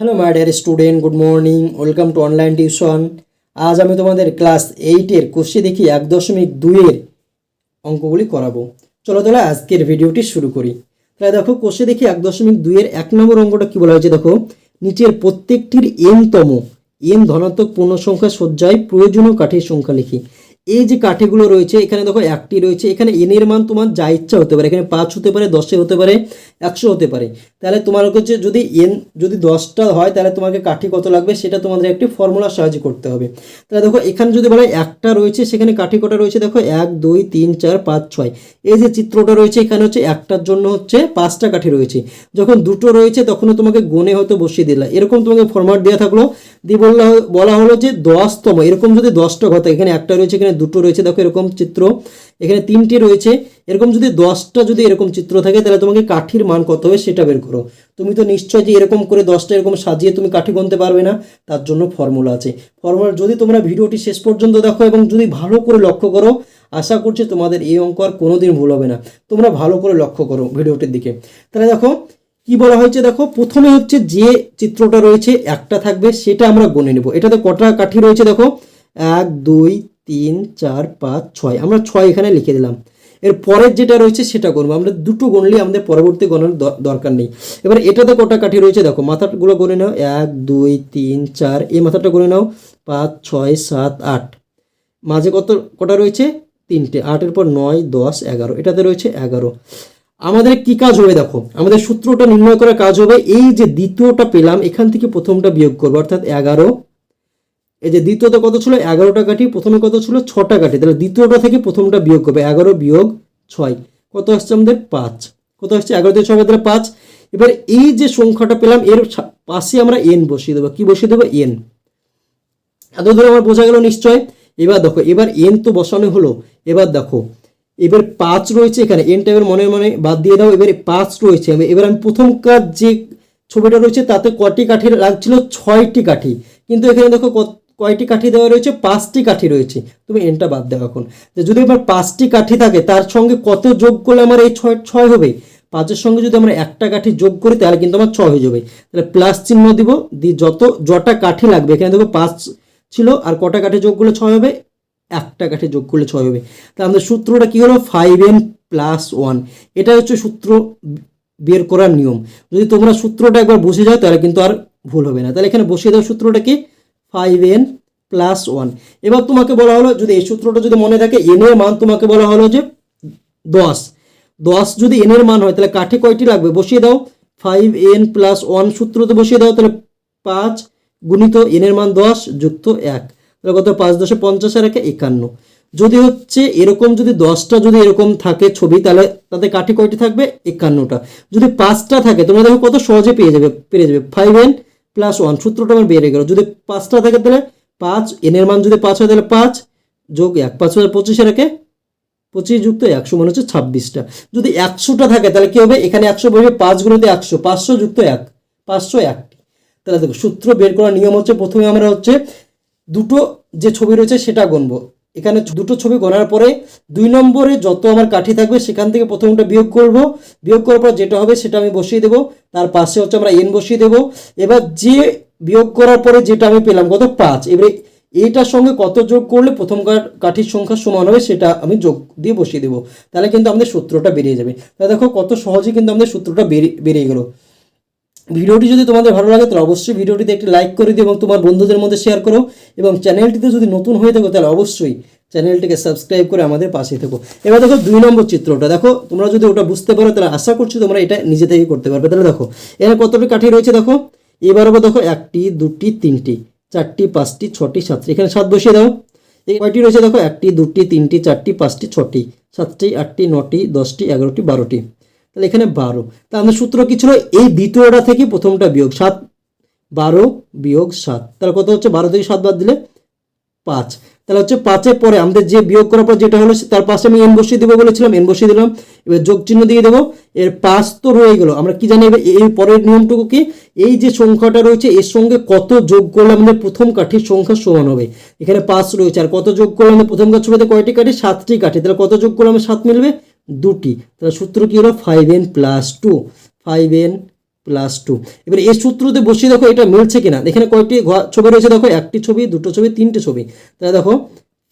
Hello my dear student good morning welcome to online tuition আজ আমি তোমাদের class এইটের কোশ্চে দেখি এক দশমিক দুইয়ের অঙ্কগুলি করাবো। চলো তাহলে আজকের ভিডিওটি শুরু করি। তাহলে দেখো কোশ্চে দেখি এক দশমিক দুইয়ের এক নম্বর অঙ্কটা কি বলা হয়েছে? দেখো, নিচের প্রত্যেকটির এনতম এন ধনাত্মক পূর্ণ সংখ্যা সজ্জায় প্রয়োজনীয় কাঠের সংখ্যা লিখি। এই যে কাঠিগুলো রয়েছে, এখানে দেখো একটি রয়েছে, এখানে এনের মান তোমার যা ইচ্ছা হতে পারে, এখানে পাঁচ হতে পারে দশের হতে পারে, একশো হতে পারে। তাহলে তোমার হচ্ছে যদি এন, যদি দশটা হয়, তাহলে তোমাকে কাঠি কত লাগবে, সেটা তোমাদের একটি ফর্মুলার সাহায্যে করতে হবে। তাহলে দেখো, এখানে যদি বলে একটা রয়েছে, সেখানে কাঠি কটা রয়েছে, দেখো এক, দুই, তিন, চার, পাঁচ, ছয়। এই যে চিত্রটা রয়েছে, এখানে হচ্ছে একটার জন্য হচ্ছে পাঁচটা কাঠি রয়েছে। যখন দুটো রয়েছে, তখনও তোমাকে গনে হয়তো বসিয়ে দিলা। এরকম তোমাকে ফরম্যাট দেওয়া থাকল। দিয়ে বললা বলা হলো যে দশতম, এরকম যদি দশটা ঘটে, এখানে একটা রয়েছে, এখানে দুটো রয়েছে, দেখো এরকম চিত্র, এখানে তিনটে রয়েছে, এরকম যদি দশটা যদি এরকম চিত্র থাকে, তাহলে তোমাকে কাঠির মান কত হবে সেটা বের করো। তুমি তো নিশ্চয় যে এরকম করে দশটা এরকম সাজিয়ে তুমি কাঠি গুনতে পারবে না, তার জন্য ফর্মুলা আছে। ফর্মুলা যদি তোমরা ভিডিওটি শেষ পর্যন্ত দেখো এবং যদি ভালো করে লক্ষ্য করো, আশা করছি তোমাদের এই অঙ্ক আর কোনোদিন ভুল হবে না। তোমরা ভালো করে লক্ষ্য করো ভিডিওটির দিকে। তাহলে দেখো কি বলা হয়েছে দেখো? প্রথমে হচ্ছে যে চিত্রটা রয়েছে, একটা থাকবে, সেটা আমরা গণে নেব। এটাতে কটা কাঠি রয়েছে দেখো? এক, দুই, তিন, চার, পাঁচ, ছয়। আমরা ছয় এখানে লিখে দিলাম। এর পরের যেটা রয়েছে সেটা গণবো আমরা দুটো গণলে আমাদের পরবর্তী গণার দরকার নেই। এবার এটাতে কটা কাঠি রয়েছে দেখো? মাথাগুলো গুনে নাও। এক, দুই, তিন, চার। এই মাথাটা গুনে নাও। পাঁচ, ছয়, সাত, আট। মাঝে কত কটা রয়েছে? তিনটে। আটের পর নয়, দশ, এগারো। এটাতে রয়েছে এগারো। আমাদের কি কাজ হবে দেখো? আমাদের সূত্রটা নির্ণয় করার কাজ হবে, এই যে দ্বিতীয়টা পেলাম, এখান থেকে প্রথমটা বিয়োগ করব, অর্থাৎ এগারো। এই যে দ্বিতীয়টা কত ছিল? এগারোটা কাঠি, প্রথমে কত ছিল? ছটা কাঠি। তাহলে দ্বিতীয়টা থেকে প্রথমটা বিয়োগ করবে, এগারো বিয়োগ ছয়। কত আসছে আমাদের? পাঁচ। কত আসছে? এগারো থেকে ছয় বাদ পাঁচ। এবার এই যে সংখ্যাটা পেলাম, এর পাশে আমরা এন বসিয়ে দেবো। কি বসিয়ে দেবো? এন এত ধরে আমার বোঝা গেল নিশ্চয়? এবার দেখো, এবার এন তো বসানো হলো। এবার দেখো এবার পাঁচ রয়েছে এখানে এনটা এবার মনে মনে বাদ দিয়ে দাও, এবারে পাঁচ রয়েছে। এবার- আমি প্রথম কাজ যে ছবিটা রয়েছে, তাতে কটি কাঠি লাগছিল? ছয়টি কাঠি। কিন্তু এখানে দেখো কয়টি কাঠি দেওয়া রয়েছে? পাঁচটি কাঠি রয়েছে। তুমি এনটা বাদ দাও এখন। যদি এবার পাঁচটি কাঠি থাকে, তার সঙ্গে কত যোগ করলে আমার এই ছয় ছয় হবে? পাঁচের সঙ্গে যদি আমরা একটা কাঠি যোগ করি, তাহলে কিন্তু আমার ছয় হয়ে যাবে। তাহলে প্লাস চিহ্ন দিব দিয়ে যত যটা কাঠি লাগবে। এখানে দেখো পাঁচ ছিল, আর কটা কাঠি যোগ করলে ছয় হবে? একটা কাঠে যোগ করলে ছয় হবে। তাহলে আমাদের সূত্রটা কি হলো? ফাইভ এন প্লাস ওয়ান এটা হচ্ছে সূত্র বের করার নিয়ম। যদি তোমরা সূত্রটা একবার বসে যাও, তাহলে কিন্তু আর ভুল হবে না। তাহলে এখানে বসিয়ে দাও সূত্রটা কি? ফাইভ এন প্লাস ওয়ান এবার তোমাকে বলা হলো, যদি এই সূত্রটা যদি মনে থাকে এন এর মান তোমাকে বলা হলো যে দশ। দশ যদি এন এর মান হয়, তাহলে কাঠে কয়টি লাগবে? বসিয়ে দাও। ফাইভ এন প্লাস ওয়ান সূত্র তো বসিয়ে দাও, তাহলে পাঁচ গুণিত এন এর মান দশ যুক্ত এক। কত? পাঁচ দশে পঞ্চাশ একে একান্ন। যদি হচ্ছে এরকম যদি দশটা যদি এরকম থাকে ছবি, তাহলে তাতে কাঠি কয়টি থাকবে? একান্নটা। যদি পাঁচটা থাকে, তোমরা দেখো কত সহজে পেয়ে যাবে, পেরে যাবে। ফাইভ এন প্লাস ওয়ান সূত্রটা আমার বেড়ে গেল। যদি পাঁচটা থাকে তাহলে পাঁচ এনের মান যদি পাঁচ হয় তাহলে পাঁচ, যোগ এক, পাঁচ হাজার পঁচিশে রেখে পঁচিশ যুক্ত একশো মানে হচ্ছে ছাব্বিশটা। যদি একশোটা থাকে, তাহলে কি হবে? এখানে একশো বসবে, পাঁচ গুণিতে একশো, পাঁচশো যুক্ত এক, পাঁচশো একটি। তাহলে দেখো, সূত্র বের করার নিয়ম হচ্ছে, প্রথমে আমরা হচ্ছে দুটো যে ছবি রয়েছে সেটা গণবো। এখানে দুটো ছবি গণার পরে দুই নম্বরে যত আমার কাঠি থাকবে সেখান থেকে প্রথমটা বিয়োগ করব। বিয়োগ করার পর যেটা হবে সেটা আমি বসিয়ে দেবো। তার পাশে হচ্ছে আমরা এন বসিয়ে দেবো। এবার যে বিয়োগ করার পরে যেটা আমি পেলাম কত? পাঁচ। এবারে এইটার সঙ্গে কত যোগ করলে প্রথম কাঠির সংখ্যা সমান হবে সেটা আমি যোগ দিয়ে বসিয়ে দেবো। তাহলে কিন্তু আমাদের সূত্রটা বেরিয়ে যাবে। তাহলে দেখো কত সহজে কিন্তু আমাদের সূত্রটা বেরিয়ে বেরিয়ে গেলো। ভিডিওটি যদি তোমাদের ভালো লাগে, তাহলে অবশ্যই ভিডিওটিতে একটি লাইক করে দিও এবং তোমার বন্ধুদের মধ্যে শেয়ার করো এবং চ্যানেলটিতে যদি নতুন হয়ে থাকো, তাহলে অবশ্যই চ্যানেলটিকে সাবস্ক্রাইব করে আমাদের পাশে থেকো। এবার দেখো দুই নম্বর চিত্রটা। দেখো, তোমরা যদি ওটা বুঝতে পারো, তাহলে আশা করছি তোমরা এটা নিজে থেকে করতে পারবে। তাহলে দেখো, এখানে কতটি কাঠি রয়েছে দেখো? এবার আবার দেখো, একটি, দুটি, তিনটি, চারটি, পাঁচটি, ছটি, সাতটি। এখানে সাত বসিয়ে দাও। এই কয়টি রয়েছে দেখো? একটি, দুটি, তিনটি, চারটি, পাঁচটি, ছটি, সাতটি, আটটি, নটি, দশটি, এগারোটি, বারোটি। তাহলে এখানে বারো। তা আমাদের সূত্র কি ছিল? এই দ্বিতীয়টা থেকে প্রথমটা বিয়োগ সাত। বারো বিয়োগ সাত। তাহলে কত হচ্ছে? বারো থেকে সাত বাদ দিলে পাঁচ। তাহলে হচ্ছে পাঁচের পরে আমাদের যে বিয়োগ করার পর যেটা হলো, তার পাশে আমি এন বসিয়ে দেবো বলেছিলাম এন বসিয়ে দিলাম। এবার যোগ চিহ্ন দিয়ে দেবো। এর পাঁচ তো রয়ে গেলো। আমরা কি জানি এই পরের নিয়মটুকু কি? এই যে সংখ্যাটা রয়েছে, এর সঙ্গে কত যোগ করলে আমাদের প্রথম কাঠির সংখ্যা সমান হবে? এখানে পাঁচ রয়েছে। আর কত যোগ করলে আমাদের প্রথম কাঠ ছবিতে কয়টি কাঠি? সাতটি কাঠি। তাহলে কত যোগ করলে আমার সাত মিলবে? দুটি। তাহলে সূত্র কি হলো? Five n plus two five n plus two এবার এই সূত্রতে বসিয়ে দেখো এটা মিলছে কিনা। এখানে কয়েকটি ছবি রয়েছে দেখো? একটি ছবি, দুটো ছবি, তিনটে ছবি। তাহলে দেখো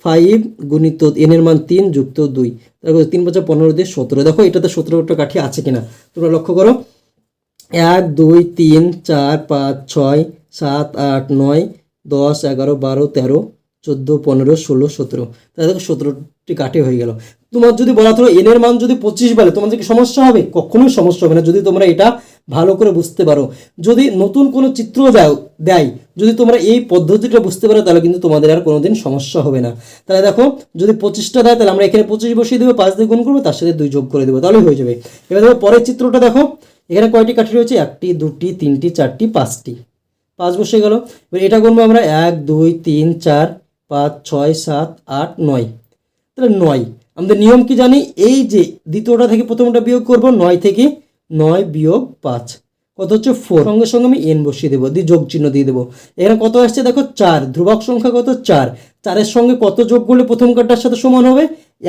ফাইভ গুণিত এন এর মান তিন যুক্ত দুই। দেখো, তিন পাঁচা পনেরো দিয়ে সতেরো। দেখো, এটাতে সতেরোটা কাঠি আছে কিনা? তোমরা লক্ষ্য করো। এক, দুই, তিন, চার, পাঁচ, ছয়, সাত, আট, নয়, দশ, এগারো, বারো, তেরো চোদ্দ, পনেরো, ষোলো, সতেরো। তাহলে দেখো সতেরোটি কাঠি হয়ে গেল। তোমার যদি বলা থাকল এনের মান যদি পঁচিশ বলে, তোমাদের কি সমস্যা হবে? কখনোই সমস্যা হবে না, যদি তোমরা এটা ভালো করে বুঝতে পারো। যদি নতুন কোনো চিত্র দাও দেয়, যদি তোমরা এই পদ্ধতিটা বুঝতে পারো, তাহলে কিন্তু তোমাদের আর কোনোদিন সমস্যা হবে না। তাহলে দেখো, যদি পঁচিশটা দেয়, তাহলে আমরা এখানে পঁচিশ বসিয়ে দেবো, পাঁচ দিয়ে গুণ করব, তার সাথে দুই যোগ করে দেবো, তাহলেই হয়ে যাবে। এবার দেখো, পরের চিত্রটা দেখো। এখানে কয়টি কাঠি রয়েছে? একটি, দুটি, তিনটি, চারটি, পাঁচটি। পাঁচ বসে গেল। এবার এটা গুনবো আমরা এক, দুই, তিন, চার পাঁচ, ছয়, সাত, আট, নয়। তাহলে নয়। আমাদের নিয়ম কি জানি? এই যে দ্বিতীয়টা থেকে প্রথমটা বিয়োগ করব, নয় থেকে নয় বিয়োগ পাঁচ। কত হচ্ছে? ফোর। সঙ্গে সঙ্গে আমি এন বসিয়ে দেবো, দিয়ে যোগ চিহ্ন দিয়ে দেবো। এখানে কত আসছে? দেখো চার। ধ্রুবক সংখ্যা কত? চার। চারের সঙ্গে কত যোগ করলে প্রথম কাটার সাথে সমান হবে?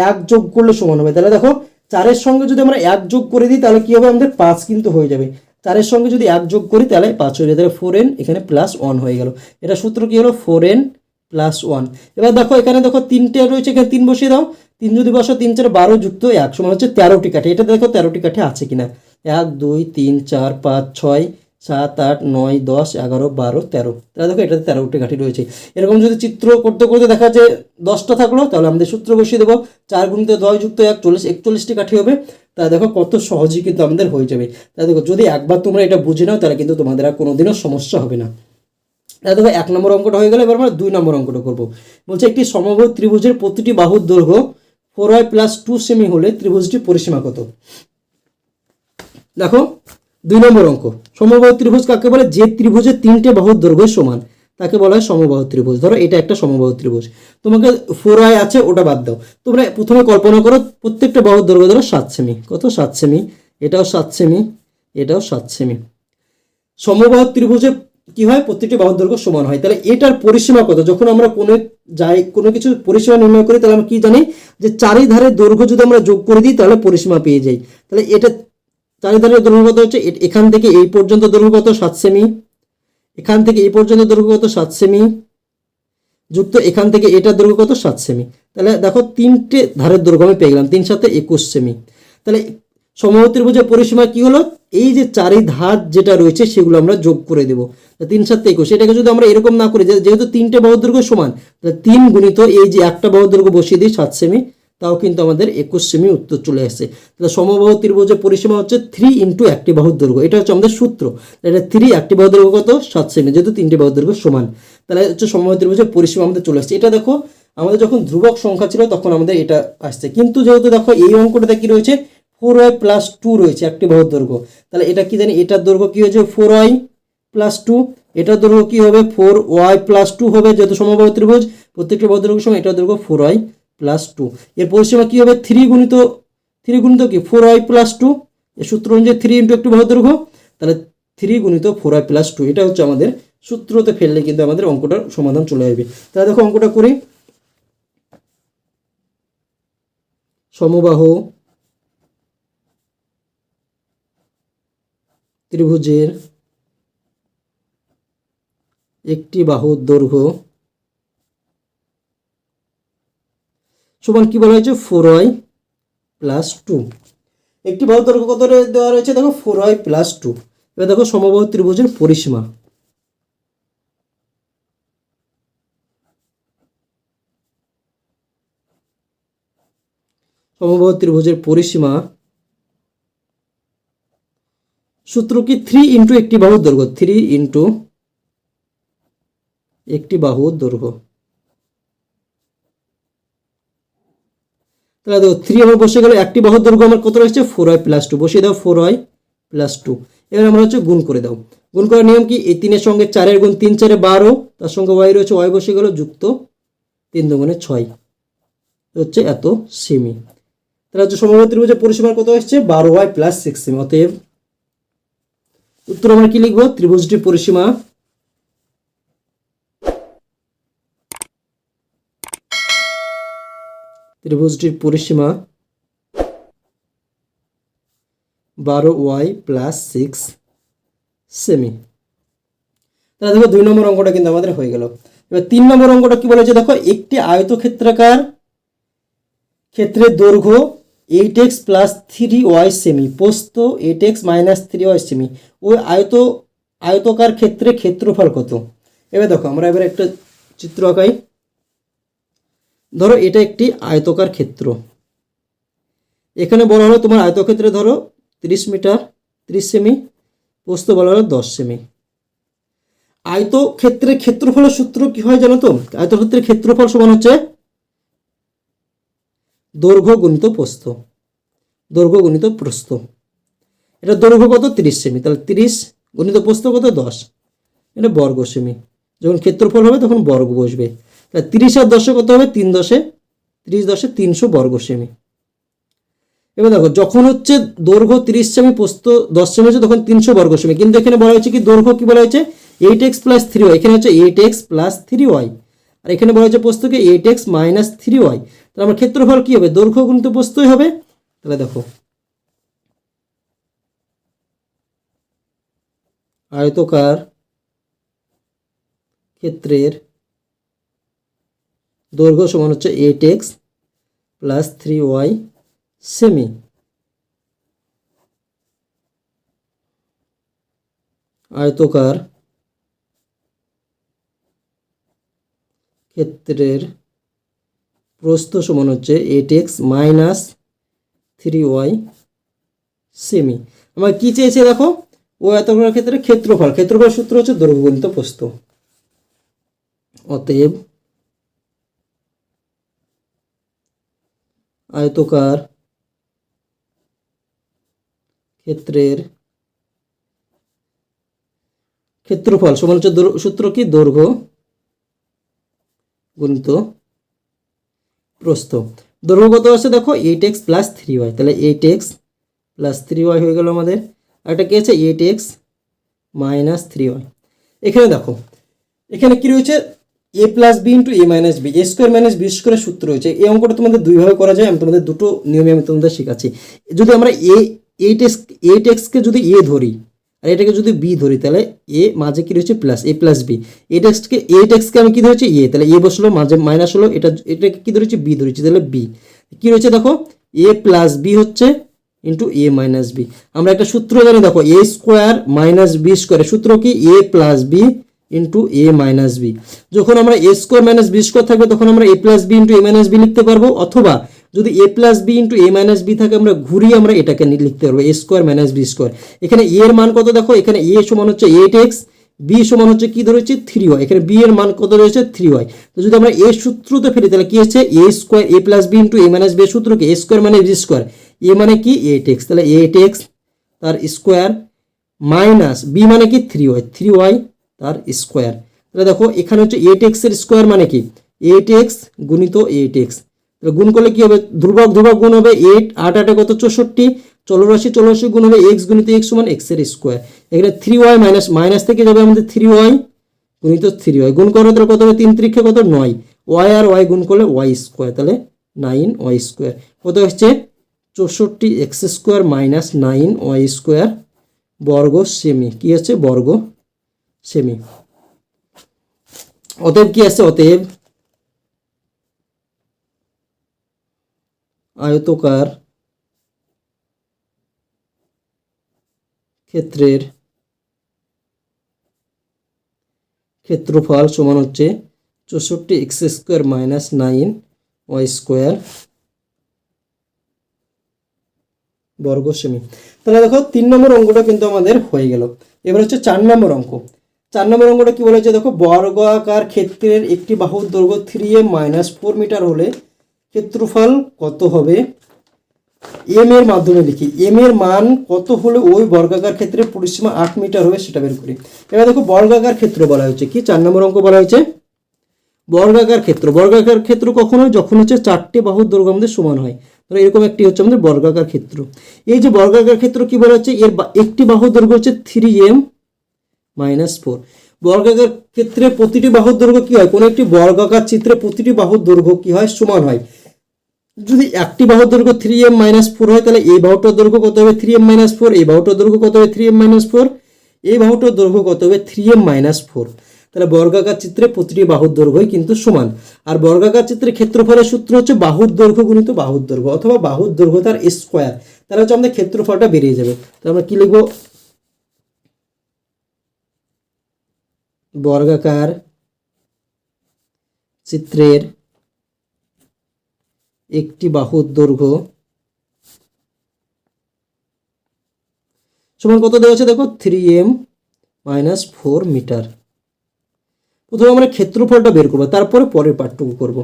এক যোগ করলে সমান হবে। তাহলে দেখো, চারের সঙ্গে যদি আমরা এক যোগ করে দিই, তাহলে কি হবে? আমাদের পাঁচ কিন্তু হয়ে যাবে। চারের সঙ্গে যদি এক যোগ করি, তাহলে পাঁচ হয়ে যাবে। তাহলে ফোর এন এখানে প্লাস ওয়ান হয়ে গেল। এটা সূত্র কি হলো? ফোর এন প্লাস ওয়ান এবার দেখো, এখানে দেখো তিনটে রয়েছে, এখানে তিন বসিয়ে দাও। তিন যদি বসো, তিন, চার, বারো যুক্ত এক, সমান হচ্ছে তেরোটি কাঠি। এটা দেখো তেরোটি কাঠি আছে কিনা। এক, দুই, তিন, চার, পাঁচ, ছয়, সাত, আট, নয়, দশ, এগারো, বারো, তেরো। তাহলে দেখো এটাতে তেরোটি কাঠি রয়েছে। এরকম যদি চিত্র করতে করতে দেখা যায় দশটা থাকল, তাহলে আমাদের সূত্র বসিয়ে দেবো। চার গুণিতে দশ যুক্ত এক চল্লিশ একচল্লিশটি কাঠি হবে। তাহলে দেখো কত সহজেই কিন্তু আমাদের হয়ে যাবে। তাহলে দেখো যদি একবার তোমরা এটা বুঝে নাও, তাহলে কিন্তু তোমাদের আর কোনোদিনও সমস্যা হবে না। দেখো, এক নম্বর অঙ্কটা হয়ে গেল, এবার আমরা দুই নম্বর অঙ্কটা করব। বলছে একটি সমবাহু ত্রিভুজের প্রতিটি বাহুর দৈর্ঘ্য ফোর ওয়াই প্লাস টু সেমি হলে ত্রিভুজটি পরিসীমা কত? দেখো, দুই নম্বর অঙ্ক। সমবাহু ত্রিভুজ কাকে বলে? যে ত্রিভুজের তিনটে বাহুর দৈর্ঘ্য সমান, তাকে বলা হয় সমবাহু ত্রিভুজ। ধরো, এটা একটা সমবাহু ত্রিভুজ। তোমাকে ফোর আই আছে, ওটা বাদ দাও। তোমরা প্রথমে কল্পনা করো, প্রত্যেকটা বাহুর দৈর্ঘ্য ধরো সাত সেমি কত? সাত সেমি এটাও সাত সেমি এটাও সাত সেমি সমবাহু ত্রিভুজে কি হয়? প্রত্যেকটি বাহুর দৈর্ঘ্য সমান হয়। তাহলে এটার পরিসীমা কত? যখন আমরা কোনো যাই কোনো কিছু পরিসীমা নির্ণয় করি, তাহলে আমরা কি জানি? যে চারিধারে দৈর্ঘ্য যদি আমরা যোগ করে দিই, তাহলে পরিসীমা পেয়ে যাই। তাহলে এটা চারিধারের দৈর্ঘ্য কত হচ্ছে? এখান থেকে এই পর্যন্ত দৈর্ঘ্য কত? সাত সেমি। এখান থেকে এই পর্যন্ত দৈর্ঘ্য কত? সাত সেমি। যুক্ত এখান থেকে এটার দৈর্ঘ্য কত? সাত সেমি। তাহলে দেখো, তিনটে ধারের দৈর্ঘ্য আমি পেয়ে গেলাম। তিন সাথে একুশ সেমি। তাহলে সমবাহু ত্রিভুজের পরিসীমা কি হলো? এই যে চারি ধার যেটা রয়েছে সেগুলো আমরা যোগ করে দেবো। তিন সাথে একুশ। এটাকে যদি আমরা এরকম না করি যেহেতু তিনটে বাহুর দৈর্ঘ্য সমান তাহলে তিন গুণিত এই যে একটা বাহুর দৈর্ঘ্য বসিয়ে দিই সাত সেমি, তাও কিন্তু আমাদের একুশ সেমি উত্তর চলে আসছে তাহলে সমবাহু ত্রিভুজের পরিসীমা হচ্ছে থ্রি ইন্টু একটি বাহুর দৈর্ঘ্য। এটা হচ্ছে আমাদের সূত্র। এটা থ্রি একটি বাহুর দৈর্ঘ্য কত? সাত সেমি, যেহেতু তিনটে বাহুর দৈর্ঘ্য সমান। তাহলে হচ্ছে সমবাহু ত্রিভুজের পরিসীমা আমাদের চলে আসছে। এটা দেখো, আমাদের যখন ধ্রুবক সংখ্যা ছিল তখন আমাদের এটা আসছে। কিন্তু যেহেতু দেখো এই অঙ্কটাতে কি রয়েছে? ফোর ওয়াই প্লাস টু রয়েছে, একটি বাহুর দৈর্ঘ্য। তাহলে এটা কি জানি? এটার দৈর্ঘ্য কি হয়েছে? ফোর ওয়াই প্লাস টু এটার দৈর্ঘ্য কি হবে? ফোর ওয়াই প্লাস টু হবে, যেহেতু সমবাহু ত্রিভুজ। প্রত্যেকটা বাহুর দৈর্ঘ্য সময় এটার দৈর্ঘ্য ফোর ওয়াই প্লাস টু এর পরিসীমা কি হবে? থ্রি গুণিত থ্রি গুণিত কি? ফোর ওয়াই প্লাস টু এর সূত্র অনুযায়ী থ্রি ইন্টু একটি বাহুর দৈর্ঘ্য। তাহলে থ্রি গুণিত ফোর ওয়াই প্লাস টু এটা হচ্ছে আমাদের সূত্রতে ফেললে কিন্তু আমাদের অঙ্কটার সমাধান চলে আসবে। তাহলে দেখো অঙ্কটা করি। সমবাহু ত্রিভুজের একটি বাহুর দৈর্ঘ্য সমান কি বলা হয়েছে? ফোর ওয়াই প্লাস টু একটি বাহুর দৈর্ঘ্য কত দেওয়া রয়েছে? দেখো ফোর ওয়াই প্লাস টু এবার দেখো, সমবাহু ত্রিভুজের পরিসীমা। সমবাহু ত্রিভুজের পরিসীমা সূত্র কি থ্রি ইন্টু একটি বাহুর দৈর্ঘ্য? থ্রি ইন্টু একটি বাহুর দৈর্ঘ্য। তাহলে দেখো থ্রি আমার বসে গেল, একটি বাহুর দৈর্ঘ্য আমার কত রয়েছে ফোর ওয়াই প্লাস টু বসিয়ে দাও ফোর ওয়াই প্লাস টু এবার আমরা হচ্ছে গুণ করে দাও। গুণ করার নিয়ম কি? এই তিনের সঙ্গে চারের গুণ তিন, চারে বারো, তার সঙ্গে ওয়াই রয়েছে ওয়াই বসে গেল, যুক্ত তিন দুগুণে ছয়। হচ্ছে এত সেমি তাহলে হচ্ছে সমবাহু ত্রিভুজের পরিসীমার কত আসছে? বারো ওয়াই প্লাস সিক্স সেমি অতএব উত্তর আমরা কি লিখব? ত্রিভুজটির পরিসীমা। ত্রিভুজটির পরিসীমা বারো ওয়াই প্লাস সিক্স সেমি। তাহলে দেখো দুই নম্বর অঙ্কটা কিন্তু আমাদের হয়ে গেল। এবার তিন নম্বর অঙ্কটা কি বলেছে? দেখো একটি আয়তক্ষেত্রাকার ক্ষেত্রের দৈর্ঘ্য eight x plus three y semi পোস্ত eight x minus three y semi ওই আয়ত, আয়তকার ক্ষেত্রে ক্ষেত্রফল কত? এবার দেখো, আমরা এবার একটা চিত্র আঁকাই। ধরো, এটা একটি আয়তকার ক্ষেত্র। এখানে বলা হলো তোমার আয়তক্ষেত্রে ধরো, তিরিশ মিটার, তিরিশ সেমি পোস্ত বলা হলো দশ সেমি আয়তক্ষেত্রে ক্ষেত্রফলের সূত্র কি হয় জানো তো? আয়তক্ষেত্রের ক্ষেত্রফল সমান হচ্ছে দৈর্ঘ্য গুণিত প্রস্থ দৈর্ঘ্য গুণিত প্রস্থ এটা দৈর্ঘ্য কত? তিরিশ সেমি। তাহলে তিরিশ গুণিত প্রস্থ কত? দশ। এটা বর্গ সেমি। যখন ক্ষেত্রফল হবে তখন বর্গ বসবে। তাহলে তিরিশ আর দশে কত হবে? তিন দশে। তিরিশ দশে তিনশো বর্গ সেমি। এবার দেখো, যখন হচ্ছে দৈর্ঘ্য তিরিশ সেমি, প্রস্থ দশ সেমি হচ্ছে, তখন তিনশো বর্গ সেমি। কিন্তু এখানে বলা হয়েছে কি? দৈর্ঘ্য কি বলা হয়েছে? Eight x plus three y. এখানে হচ্ছে eight x plus three y. আর এখানে বলা হয়েছে প্রস্থকে eight x minus three y. তাহলে আমার ক্ষেত্রফল কি হবে? দৈর্ঘ্য গুণিত প্রস্থই হবে। তাহলে দেখো। আয়তকার ক্ষেত্রের দৈর্ঘ্য সমান হচ্ছে eight x plus three y semi আয়তকার ক্ষেত্রের প্রস্থ সমান হচ্ছে eight x minus three y semi আমার কি চেয়েছে দেখো? ও এতগুলোর ক্ষেত্রে ক্ষেত্রফল। ক্ষেত্রফল সূত্র হচ্ছে দৈর্ঘ্য গুণিত প্রস্থ। অতএব আয়তকার ক্ষেত্রের ক্ষেত্রফল সমান হচ্ছে সূত্র কি? দৈর্ঘ্য গুণিত প্রস্থ। দৈর্ঘ্য কত আছে দেখো? Eight x plus three y তাহলে eight x plus three y হয়ে গেল আমাদের। আর একটা কি আছে? Eight x minus three y এখানে দেখো, এখানে কি রয়েছে? A plus b into a minus b a square minus b স্কোয়ারের সূত্র রয়েছে। এই অঙ্কটা তোমাদের দুইভাবে করা যায়। আমি তোমাদের দুটো নিয়মে আমি তোমাদের শেখাচ্ছি। যদি আমরা এ এইট এক্স এইট এক্সকে যদি এ ধরি আর এটাকে যদি বি ধরি, তাহলে এ মাঝে কি রয়েছে? Plus a plus b eight এক্সকে এইট এক্সকে আমি কি ধরেছি? এ তাহলে এ বসল, মাঝে মাইনাস হলো, এটা, এটাকে কি ধরেছি? বি ধরেছি, তাহলে বি কি রয়েছে দেখো? এ প্লাস বি হচ্ছে ইন্টু এ মাইনাস বি আমরা একটা সূত্র জানি, দেখো এ স্কোয়ার মাইনাস বি স্কোয়ারের সূত্র কি? A plus b into a minus b যখন আমরা a square minus b square থাকবে, তখন আমরা a plus b into a minus b লিখতে পারব, অথবা যদি a plus b into a minus b থাকে, আমরা ঘুরিয়ে আমরা এটাকে লিখতে পারব a square minus b square এখানে এ এর মান কত দেখো? এখানে এ সমান হচ্ছে এইট এক্স বি সমান হচ্ছে কি ধরেছি? থ্রি ওয়াই এখানে বি এর মান কত রয়েছে থ্রি ওয়াই তো যদি আমরা এ সূত্রতে ফেলি, তাহলে কি হচ্ছে? A square a plus b into a minus b সূত্র কি এ স্কোয়ার মানে বি স্কোয়ার এ মানে কি? এইট এক্স তাহলে এইট এক্স তার স্কোয়ার মাইনাস বি মানে কি? থ্রি ওয়াই থ্রি ওয়াই তার স্কোয়ার তাহলে দেখো, এখানে হচ্ছে এইট এক্সের স্কোয়ার মানে কি? এইট এক্স গুণিত এইট এক্স গুণ করলে কি হবে? ধ্রুবক ধ্রুবক গুণ হবে এইট আট, আটে কত? চৌষট্টি। চৌরাশি চৌরাশি গুণ হবে এক্স গুণিত এক্স সমান এক্সের স্কোয়ার এখানে থ্রি ওয়াই মাইনাস মাইনাস থেকে যাবে আমাদের থ্রি ওয়াই গুণিত থ্রি ওয়াই গুণ করলে তাহলে কত হবে? তিন ত্রিক্ষে কত? নয়। ওয়াই আর ওয়াই গুণ করলে ওয়াই স্কোয়ার তাহলে নাইন ওয়াই স্কোয়ার কত হচ্ছে চৌষট্টি x square minus nine y square বর্গ সেমি কি আছে? বর্গ সেমি অতএব কি আছে? অতএব আয়তকার ক্ষেত্রের ক্ষেত্রফল সমান হচ্ছে চৌষট্টি x square minus nine y square বর্গ সেমি। তাহলে দেখো, তিন নম্বর অঙ্কটা কিন্তু আমাদের হয়ে গেল। এবার হচ্ছে চার নম্বর অঙ্ক। চার নম্বর অঙ্কটা কি বলেছে? দেখো বর্গ আকার ক্ষেত্রের একটি বাহুর দৈর্ঘ্য three a minus four metre হলে ক্ষেত্রফল কত হবে? এম এর মাধ্যমে লিখি। এম এর মান কত হলে ওই বর্গাকার ক্ষেত্রের পরিসীমা আট মিটার হবে সেটা বের করি। এবার দেখো বর্গাকার ক্ষেত্র বলা হয়েছে কি? চার নম্বর অঙ্ক বলা হয়েছে। বর্গাকার ক্ষেত্র। বর্গাকার ক্ষেত্র কখন হয়? যখন হচ্ছে চারটে বাহুর দৈর্ঘ্য আমাদের সমান হয়। ধরো এরকম একটি হচ্ছে আমাদের বর্গাকার ক্ষেত্র। এই যে বর্গাকার ক্ষেত্র কি বলা হচ্ছে? এর একটি বাহুর দৈর্ঘ্য হচ্ছে থ্রি এম মাইনাস ফোর বর্গাকার ক্ষেত্রে প্রতিটি বাহুর দৈর্ঘ্য কি হয়? কোনো একটি বর্গাকার চিত্রে প্রতিটি বাহুর দৈর্ঘ্য কি হয়? সমান হয়। যদি একটি বাহুর দৈর্ঘ্য থ্রি এম মাইনাস ফোর হয়, তাহলে এই বাহুটার দৈর্ঘ্য কত হবে? থ্রি এম মাইনাস ফোর এই বাহুটার দৈর্ঘ্য কত হবে? থ্রি এম মাইনাস ফোর এই বাহুটার দৈর্ঘ্য কত হবে? থ্রি এম মাইনাস ফোর তাহলে বর্গাকার চিত্রে প্রতিটি বাহুর দৈর্ঘ্যই কিন্তু সমান। আর বর্গাকার চিত্রে ক্ষেত্রফলের সূত্র হচ্ছে বাহুর দৈর্ঘ্য গুণিত বাহুর দৈর্ঘ্য, অথবা বাহুর দৈর্ঘ্য তার স্কোয়ার তাহলে হচ্ছে আমাদের ক্ষেত্রফলটা বেরিয়ে যাবে। তাহলে আমরা কি লিখব? বর্গাকার চিত্রের একটি বাহুর দৈর্ঘ্য। সমান কত দেওয়া আছে দেখো? Three m minus four metre প্রথমে আমরা ক্ষেত্রফলটা বের করব, তারপরে পরের পার্টটুকু করব।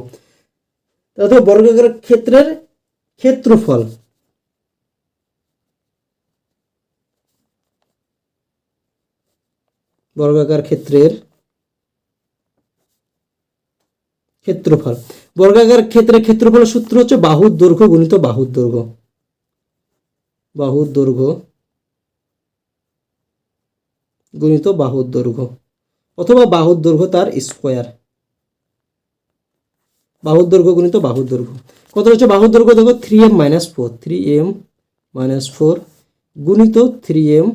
বর্গাকার ক্ষেত্রের ক্ষেত্রফল। বর্গাকার ক্ষেত্রের ক্ষেত্রফল। বর্গাকার ক্ষেত্রে ক্ষেত্রফলের সূত্র হচ্ছে বাহুর দৈর্ঘ্য গুণিত বাহুর দৈর্ঘ্য। বাহুর দৈর্ঘ্য গুণিত বাহুর দৈর্ঘ্য অথবা বাহুর দৈর্ঘ্য তার স্কোয়ার। বাহুর দৈর্ঘ্য গুণিত বাহুর দৈর্ঘ্য। কত হচ্ছে বাহুর দৈর্ঘ্য? দেখো three m minus four three m minus four গুণিত থ্রি এম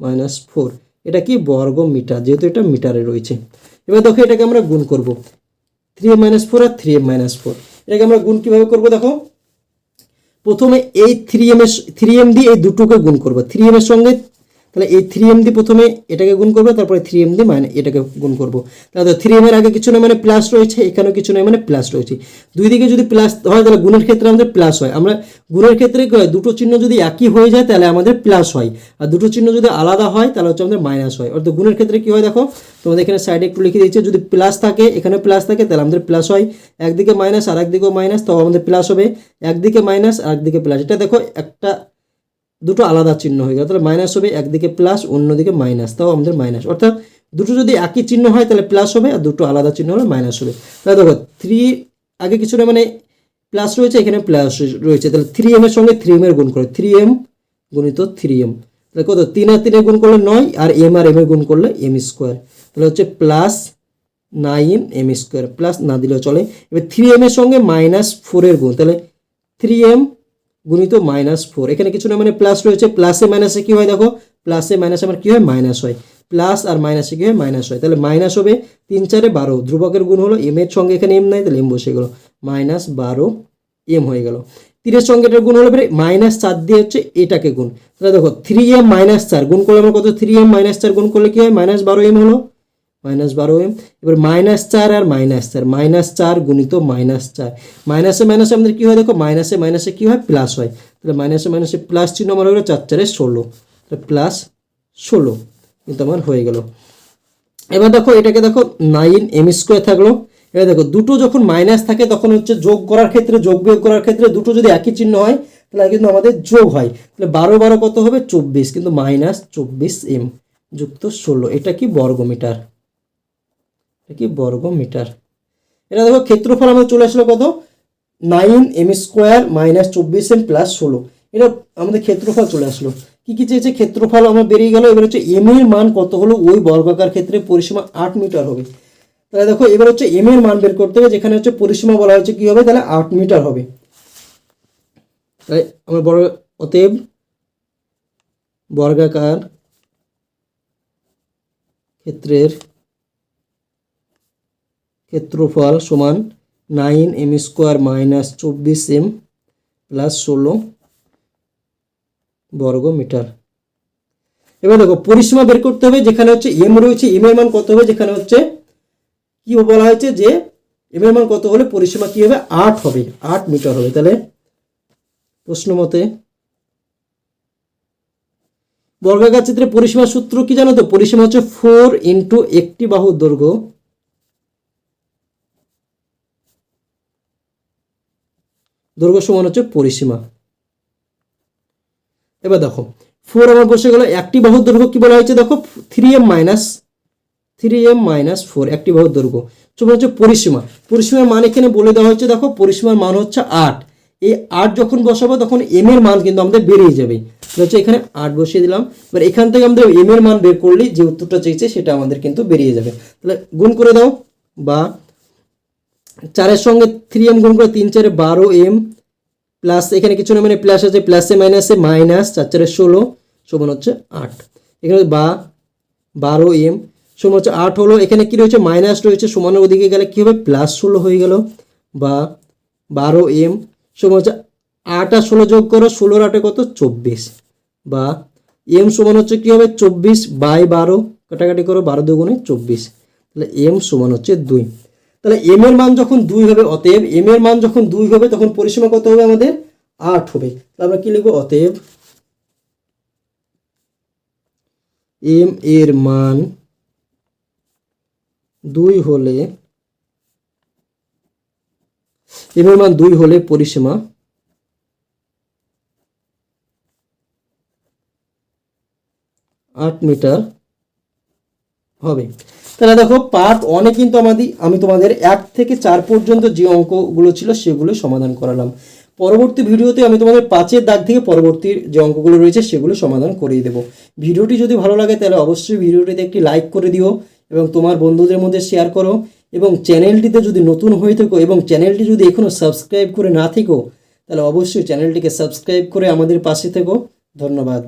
মাইনাস ফোর এটা কি বর্গ মিটার যেহেতু এটা মিটারে রয়েছে। এবার দেখো এটাকে আমরা গুণ করব। থ্রি এম মাইনাস ফোর আর থ্রি এম মাইনাস ফোর এটাকে আমরা গুণ কীভাবে করব দেখো? প্রথমে এই থ্রি এম এর থ্রি এম দিয়ে এই দুটোকে গুণ করব। থ্রি এম এর সঙ্গে তাহলে এই থ্রি এম দিয়ে প্রথমে এটাকে গুণ করব, তারপরে থ্রি এম দিয়ে মানে এটাকে গুণ করব। তাহলে থ্রি এম এর আগে কিছু নয় মানে প্লাস রয়েছে, এখানেও কিছু নয় মানে প্লাস রয়েছে। দুই দিকে যদি প্লাস হয়, তাহলে গুণের ক্ষেত্রে আমাদের প্লাস হয়। আমরা গুণের ক্ষেত্রে কি হয়, দুটো চিহ্ন যদি একই হয়ে যায়, তাহলে আমাদের প্লাস হয়। আর দুটো চিহ্ন যদি আলাদা হয়, তাহলে হচ্ছে আমাদের মাইনাস হয়। অর্থাৎ গুণের ক্ষেত্রে কি হয় দেখো, তোমাদের এখানে সাইডে একটু লিখে দিচ্ছে যদি প্লাস থাকে এখানে প্লাস থাকে, তাহলে আমাদের প্লাস হয়। একদিকে মাইনাস আর একদিকেও মাইনাস তাও আমাদের প্লাস হবে। একদিকে মাইনাস আর একদিকে প্লাস এটা দেখো একটা দুটো আলাদা চিহ্ন হয়ে গেল। তাহলে মাইনাস হবে একদিকে প্লাস অন্যদিকে মাইনাস তাও আমাদের মাইনাস অর্থাৎ দুটো যদি একই চিহ্ন হয়, তাহলে প্লাস হবে আর দুটো আলাদা চিহ্ন হলে মাইনাস হবে। তাহলে দেখো থ্রি আগে কিছু না মানে প্লাস রয়েছে, এখানে প্লাস রয়েছে। তাহলে থ্রি এম এর সঙ্গে থ্রি এম এর গুণ করে। থ্রি এম গুণিত থ্রি এম তাহলে কত? তিন আর তিনের গুণ করলে নয় আর এম আর এম এর গুণ করলে এম স্কোয়ার তাহলে হচ্ছে plus nine m square plus না দিলেও চলে। এবার থ্রি এম এর সঙ্গে মাইনাস ফোরের গুণ। তাহলে থ্রি এম গুণিত মাইনাস ফোর এখানে কিছু না মানে প্লাস রয়েছে প্লাসে মাইনাসে কি হয় দেখো? প্লাসে মাইনাসে আমার কি হয়? মাইনাস হয়। প্লাস আর মাইনাসে কি হয়? মাইনাস হয়। তাহলে মাইনাস হবে তিন চারে বারো। ধ্রুবকের গুণ হলো এম এর সঙ্গে এখানে এম নাই, তাহলে এম বসে গেলো। মাইনাস বারো এম হয়ে গেল। তিনের সঙ্গে এটার গুণ হলো মাইনাস চার দিয়ে হচ্ছে এটাকে গুণ। তাহলে দেখো থ্রি এম মাইনাস চার, গুণ করলে আমার কত? থ্রি এম মাইনাস চার, গুণ করলে কি হয়? মাইনাস বারো এম হলো মাইনাস বারো এম। এবার মাইনাস চার আর মাইনাস চার। মাইনাস চার গুণিত মাইনাস চার। মাইনাসে মাইনাসে আমাদের কী হয় দেখো? মাইনাসে মাইনাসে কী হয়? প্লাস হয়। তাহলে মাইনাসে মাইনাসে প্লাস চিহ্ন আমার হলো চার চারে ষোলো। তাহলে প্লাস ষোলো কিন্তু আমার হয়ে গেল। এবার দেখো এটাকে দেখো নাইন এম স্কোয়ার থাকল। এবার দেখো, দুটো যখন মাইনাস থাকে তখন হচ্ছে যোগ করার ক্ষেত্রে, যোগ বিয়োগ করার ক্ষেত্রে দুটো যদি একই চিহ্ন হয়, তাহলে কিন্তু আমাদের যোগ হয়। তাহলে বারো বারো কত হবে? চব্বিশ। কিন্তু মাইনাস চব্বিশ এম যুক্ত ষোলো। এটা কি বর্গমিটার? কি বর্গ মিটার এটা দেখো ক্ষেত্রফল আমাদের চলে আসলো কত? নাইন এম স্কোয়ার মাইনাস চব্বিশ এম প্লাস ষোলো। এটা আমাদের ক্ষেত্রফল চলে আসলো। কি কি চেয়েছে? ক্ষেত্রফল আমার বেরিয়ে গেল। এবার হচ্ছে এম এর মান কত হলো? ওই বর্গাকার ক্ষেত্রে পরিসীমা আট মিটার হবে। তাহলে দেখো, এবার হচ্ছে এম এর মান বের করতে হবে, যেখানে হচ্ছে পরিসীমা বলা হয়েছে, কি হবে? তাহলে আট মিটার হবে। তাই আমার বড়, অতএব বর্গাকার ক্ষেত্রের ক্ষেত্রফল সমান নাইন এম স্কোয়ার মাইনাস চব্বিশ এম প্লাস ষোলো বর্গ মিটার এবার দেখো, পরিসীমা বের করতে হবে, যেখানে হচ্ছে এম রয়েছে এম এর মান কত হবে? যেখানে হচ্ছে কি বলা হয়েছে যে এম এর মান কত হলে পরিসীমা কি হবে? আট হবে, আট মিটার হবে। তাহলে প্রশ্ন মতে বর্গাকার চিত্রে পরিসীমার সূত্র কি জানো তো? পরিসীমা হচ্ছে ফোর ইন্টু একটি বাহুর দৈর্ঘ্য। দৈর্ঘ্য সমান হচ্ছে পরিসীমা। এবার দেখো ফোর আমার বসে গেল, একটি বাহুর দৈর্ঘ্য কি বলা হয়েছে? দেখো three m minus three m minus four একটি বাহুর দৈর্ঘ্য। সমান হচ্ছে পরিসীমা। পরিসীমার মান এখানে বলে দেওয়া হচ্ছে দেখো, পরিসীমার মান হচ্ছে আট। এই আট যখন বসাবো, তখন এম এর মান কিন্তু আমাদের বেরিয়ে যাবে। হচ্ছে এখানে আট বসিয়ে দিলাম। এবার এখান থেকে আমাদের এম এর মান বের করলে যে উত্তরটা চেয়েছে সেটা আমাদের কিন্তু বেরিয়ে যাবে। তাহলে গুণ করে দাও, বা চারের সঙ্গে থ্রি এম গুণ করে তিন চারে বারো এম প্লাস এখানে কিছু না মানে প্লাস আছে প্লাসে মাইনাসে মাইনাস চার চারে ষোলো, সমান হচ্ছে আট। এখানে বা, বারো এম সমান হচ্ছে আট হলো, এখানে কি রয়েছে? মাইনাস রয়েছে, সমানের ওদিকে গেলে কী হবে? প্লাস ষোলো হয়ে গেল। বা, বারো এম সমান হচ্ছে আট আর ষোলো যোগ করো, ষোলোর আটে কত? চব্বিশ। বা এম সমান হচ্ছে কী হবে? চব্বিশ বাই বারো, কাটাকাটি করো, বারো দুগুণে চব্বিশ। তাহলে এম সমান হচ্ছে দুই। তাহলে এম এর মান যখন দুই হবে, অতএব এম এর মান যখন দুই হবে, তখন পরিসীমা কত হবে আমাদের? আট হবে। তাহলে আমরা কি লিখব? অতএব এম এর মান দুই হলে এম এর মান দুই হলে পরিসীমা আট মিটার হবে। তাহলে দেখো পার্ট ওয়ানে কিন্তু আমাদের আমি তোমাদের এক থেকে চার পর্যন্ত যে অঙ্কগুলো ছিল সেগুলো সমাধান করালাম। পরবর্তী ভিডিওতে আমি তোমাদের পাঁচের দাগ থেকে পরবর্তী যে অঙ্কগুলো রয়েছে সেগুলো সমাধান করিয়ে দেবো। ভিডিওটি যদি ভালো লাগে তাহলে অবশ্যই ভিডিওটিতে একটি লাইক করে দিও এবং তোমার বন্ধুদের মধ্যে শেয়ার করো এবং চ্যানেলটিতে যদি নতুন হয়ে থাকো এবং চ্যানেলটি যদি এখনও সাবস্ক্রাইব করে না থেকো, তাহলে অবশ্যই চ্যানেলটিকে সাবস্ক্রাইব করে আমাদের পাশে থেকো। ধন্যবাদ।